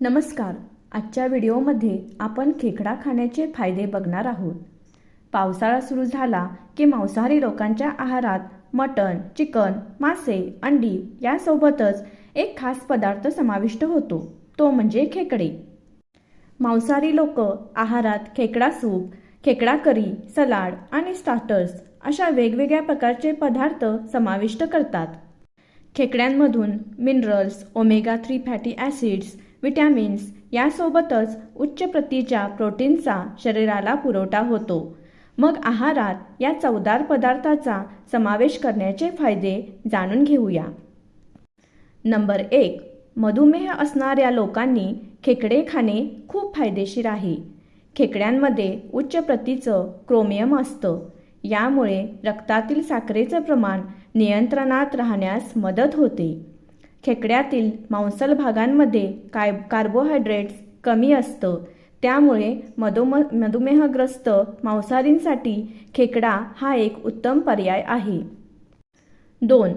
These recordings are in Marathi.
नमस्कार. आजच्या व्हिडिओमध्ये आपण खेकडा खाण्याचे फायदे बघणार आहोत. पावसाळा सुरू झाला की मांसाहारी लोकांच्या आहारात मटण चिकन मासे अंडी यासोबतच एक खास पदार्थ समाविष्ट होतो तो म्हणजे खेकडे. मांसाहारी लोक आहारात खेकडा सूप खेकडा करी सलाड आणि स्टार्टर्स अशा वेगवेगळ्या प्रकारचे पदार्थ समाविष्ट करतात. खेकड्यांमधून minerals omega three fatty acids vitamins यासोबतच उच्च प्रतीच्या प्रोटीनचा शरीराला पुरवठा होतो. मग आहारात या चवदार पदार्थाचा समावेश करण्याचे फायदे जाणून घेऊया. नंबर एक मधुमेह असणाऱ्या लोकांनी खेकडे खाणे खूप फायदेशीर आहे. खेकड्यांमध्ये उच्च प्रतीचं क्रोमियम असतं. यामुळे रक्तातील साखरेचं प्रमाण नियंत्रणात राहण्यास मदत होते. खेकड्यातील मांसल भागांमध्ये काय कार्बोहायड्रेट्स कमी असतं. त्यामुळे मधुम मधुमेहग्रस्त मांसाहारींसाठी खेकडा हा एक उत्तम पर्याय आहे. दोन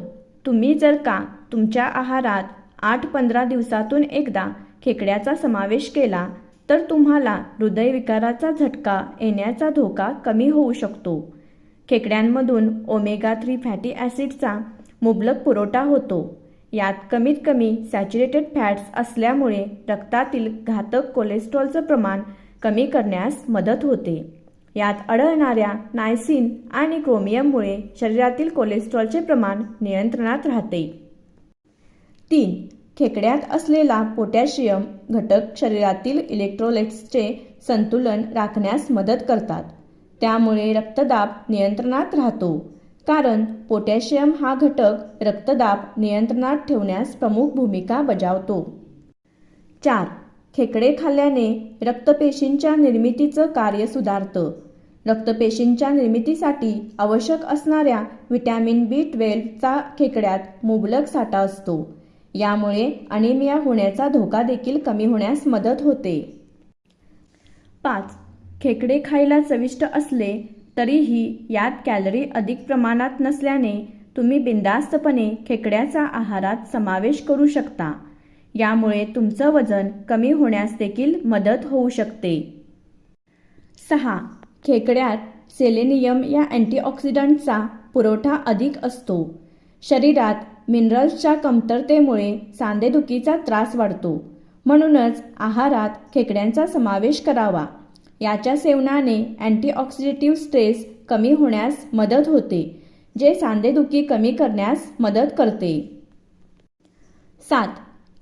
तुम्ही जर का तुमच्या आहारात आठ पंधरा दिवसातून एकदा खेकड्याचा समावेश केला तर तुम्हाला हृदयविकाराचा झटका येण्याचा धोका कमी होऊ शकतो. खेकड्यांमधून ओमेगा थ्री फॅटी ॲसिडचा मुबलक पुरवठा होतो. यात कमीत कमी सॅच्युरेटेड फॅट्स असल्यामुळे रक्तातील घातक कोलेस्ट्रॉलचं प्रमाण कमी करण्यास मदत होते. यात आढळणाऱ्या नायसिन आणि क्रोमियममुळे शरीरातील कोलेस्ट्रॉलचे प्रमाण नियंत्रणात राहते. तीन खेकड्यात असलेला पोटॅशियम घटक शरीरातील इलेक्ट्रोलाइट्सचे संतुलन राखण्यास मदत करतात. त्यामुळे रक्तदाब नियंत्रणात राहतो. कारण पोटॅशियम हा घटक रक्तदाब नियंत्रणात ठेवण्यास प्रमुख भूमिका बजावतो. चार. खेकडे खाल्ल्याने रक्तपेशींच्या निर्मितीचं कार्य सुधारतं. रक्तपेशींच्या निर्मितीसाठी आवश्यक असणाऱ्या व्हिटॅमिन बी ट्वेल्वचा खेकड्यात मुबलक साठा असतो. यामुळे अनिमिया होण्याचा धोका देखील कमी होण्यास मदत होते. पाच. खेकडे खायला चविष्ट असले तरीही यात कॅलरी अधिक प्रमाणात नसल्याने तुम्ही बिंदास्तपणे खेकड्याचा आहारात समावेश करू शकता. यामुळे तुमचं वजन कमी होण्यास देखील मदत होऊ शकते. सहा. खेकड्यात सेलेनियम या अँटीऑक्सिडंटचा पुरवठा अधिक असतो. शरीरात मिनरल्सच्या कमतरतेमुळे सांधेदुखीचा त्रास वाढतो. म्हणूनच आहारात खेकड्यांचा समावेश करावा. याच्या सेवनाने अँटीऑक्सिडेटिव्ह स्ट्रेस कमी होण्यास मदत होते जे सांधेदुखी कमी करण्यास मदत करते. सात.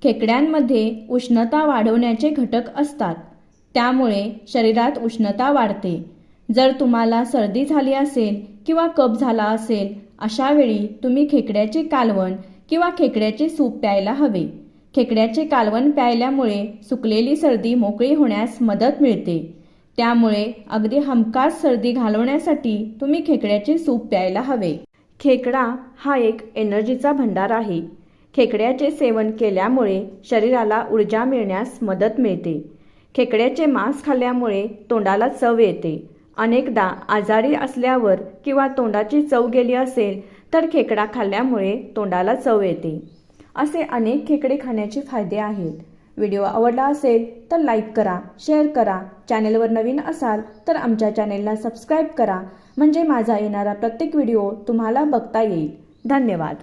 खेकड्यांमध्ये उष्णता वाढवण्याचे घटक असतात. त्यामुळे शरीरात उष्णता वाढते. जर तुम्हाला सर्दी झाली असेल किंवा कप झाला असेल अशा वेळी तुम्ही खेकड्याचे कालवण किंवा खेकड्याचे सूप प्यायला हवे. खेकड्याचे कालवण प्यायल्यामुळे सुकलेली सर्दी मोकळी होण्यास मदत मिळते. त्यामुळे अगदी हमखास सर्दी घालवण्यासाठी तुम्ही खेकड्याचे सूप प्यायला हवे. खेकडा हा एक एनर्जीचा भंडार आहे. खेकड्याचे सेवन केल्यामुळे शरीराला ऊर्जा मिळण्यास मदत मिळते. खेकड्याचे मांस खाल्ल्यामुळे तोंडाला चव येते. अनेकदा आजारी असल्यावर किंवा तोंडाची चव गेली असेल तर खेकडा खाल्ल्यामुळे तोंडाला चव येते. असे अनेक खेकडे खाण्याचे फायदे आहेत. व्हिडिओ आवडला असेल तर लाईक करा शेअर करा. चॅनेलवर नवीन असाल तर आमच्या चॅनेलला सबस्क्राईब करा. म्हणजे माझा येणारा प्रत्येक व्हिडिओ तुम्हाला बघता येईल. धन्यवाद.